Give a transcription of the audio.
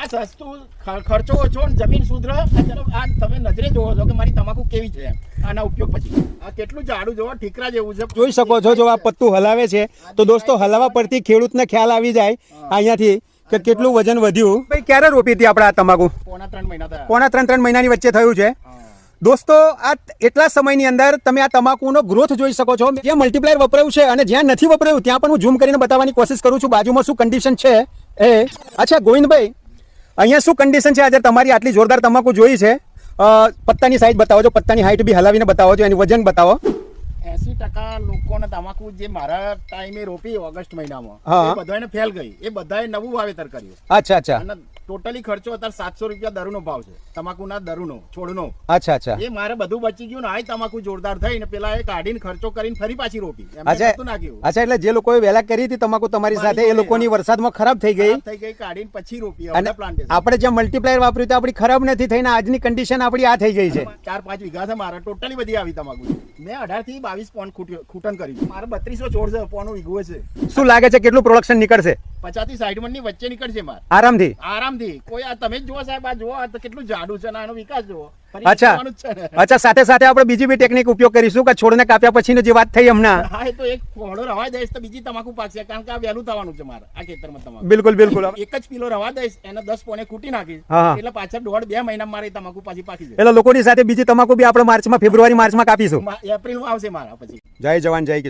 આ સસ્તું ખર્ચો ઓછો ને જમીન આ ચલો આ તમે નજરે જોવો છો કે મારી તમાકુ કેવી છે આના ઉપયોગ પછી. આ કેટલું જાડું જોવો ઠીકરા જેવું છે. જોઈ શકો છો જો આ પત્તું હલાવે છે તો દોસ્તો હલાવા પરથી ખેડૂતને ખ્યાલ આવી જાય અહીંયાથી કે કેટલું વજન વધ્યું. ભાઈ ક્યારે રોપી હતી આપણે આ તમાકુ? પોણા ત્રણ મહિના થયા. પોણા ત્રણ ત્રણ મહિનાની વચ્ચે થયું છે. દોસ્તો આ એટલા સમયની અંદર તમે આ તમાકુનો ગ્રોથ જોઈ શકો છો. જ્યાં મલ્ટીપ્લાયર વપરાયું છે અને જ્યાં નથી વપરાયું ત્યાં પણ હું ઝૂમ કરીને બતાવવાની કોશિશ કરું છું. બાજુમાં શું કન્ડિશન છે? એ. અચ્છા ગોવિંદભાઈ અહીંયા શું કન્ડિશન છે? આજે તમારી આટલી જોરદાર તમાકુ જોઈ છે. પત્તાની સાઈઝ બતાવો છો પત્તાની હાઈટ બી હલાવીને બતાવો છો એની વજન બતાવો. એસી ટકા લોકોને તમાકુ જે મારા ટાઈમે રોપી ઓગસ્ટ મહિનામાં બધાને ફેલ ગઈ એ બધાએ નવું વાવેતર કર્યું. અચ્છા અચ્છા. ટોટલી ખર્ચો અત્યારે સાતસો રૂપિયા દરુનો ભાવ છે. તમાકુના દરુનો છોડનો. અચ્છા અચ્છા. એ મારે બધું બચી ગયું ને આ તમાકુ જોરદાર થઈ ને પેલા એ કાઢીને ખર્ચો કરીને ફરી પાછી રોપી. અચ્છા. અચ્છા એટલે જે લોકોએ વહેલા કરી હતી તમાકુ તમારી સાથે એ લોકોની વરસાદમાં ખરાબ થઈ ગઈ. થઈ ગઈ કાઢીને પછી રોપી અને આપણે જે મલ્ટીપ્લાયર વાપર્યું તો આપણી ખરાબ નથી થઈને આજની કન્ડિશન આપણી આ થઈ ગઈ છે. ચાર પાંચ વીઘા છે મારા ટોટલી બધી આવી તમાકુ મેં અઢારથી બાવીસ પોન ખૂટન કર્યું મારે બત્રીસો છોડ છે પોનું વીઘું છે શું લાગે છે કેટલું પ્રોડક્શન નીકળશે? પચાસથી સાઠ મણની વચ્ચે નીકળશે માર. આરામથી? આરામથી. કોઈ આ તમે જુઓ સાહેબ આ જુઓ આ તો કેટલું જાડું છે ને આનો વિકાસ જુઓ. અચ્છા. અચ્છા સાથે સાથે આપણે બીજી બી ટેકનિક ઉપયોગ કરીશું કે છોડને કાપ્યા પછીની જે વાત થઈ હમણાં. હા એ તો એક ફોડો રવા દઈશ તો બીજી તમાકુ પાકશે કારણ કે આ વહેલું થવાનું છે મારે આ ખેતરમાં તમાકુ. બિલકુલ બિલકુલ. એક જ કિલો રવા દઈશ એને દસ પોણે કૂટી નાખીશ. એટલે પાછળ દોઢ બે મહિના મારે તમાકુ પાછી પાકી જાય એટલે લોકોની સાથે બીજી તમાકુ બી આપણે માર્ચમાં ફેબ્રુઆરી માર્ચમાં કાપીશું. મા- એપ્રિલમાં આવશે મારા પછી. જય જવાન જય કિસાન.